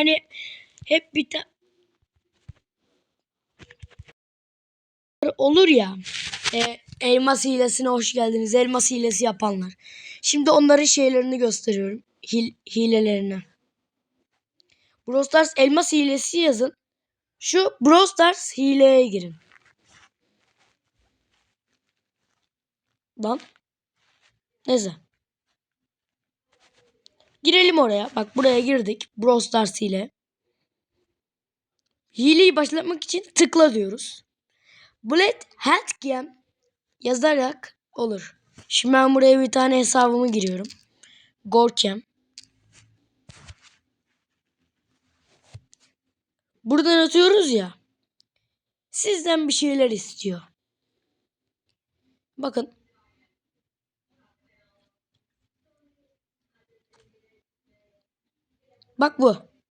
hani hep bir ta- olur ya. E, elmas hilesine hoş geldiniz. Elmas hilesi yapanlar. Şimdi onların şeylerini gösteriyorum. Hil, hilelerini. Brawl Stars elmas hilesi yazın. Şu Brawl Stars hileye girin. Lan. Neyse. Girelim oraya. Bak buraya girdik. Brawl Stars hile. Hileyi başlatmak için tıkla diyoruz. Bullet Hat Game yazarak olur. Şimdi ben buraya bir tane hesabımı giriyorum. Gorkem. Buradan atıyoruz ya. Sizden bir şeyler istiyor. Bakın. Bak bu.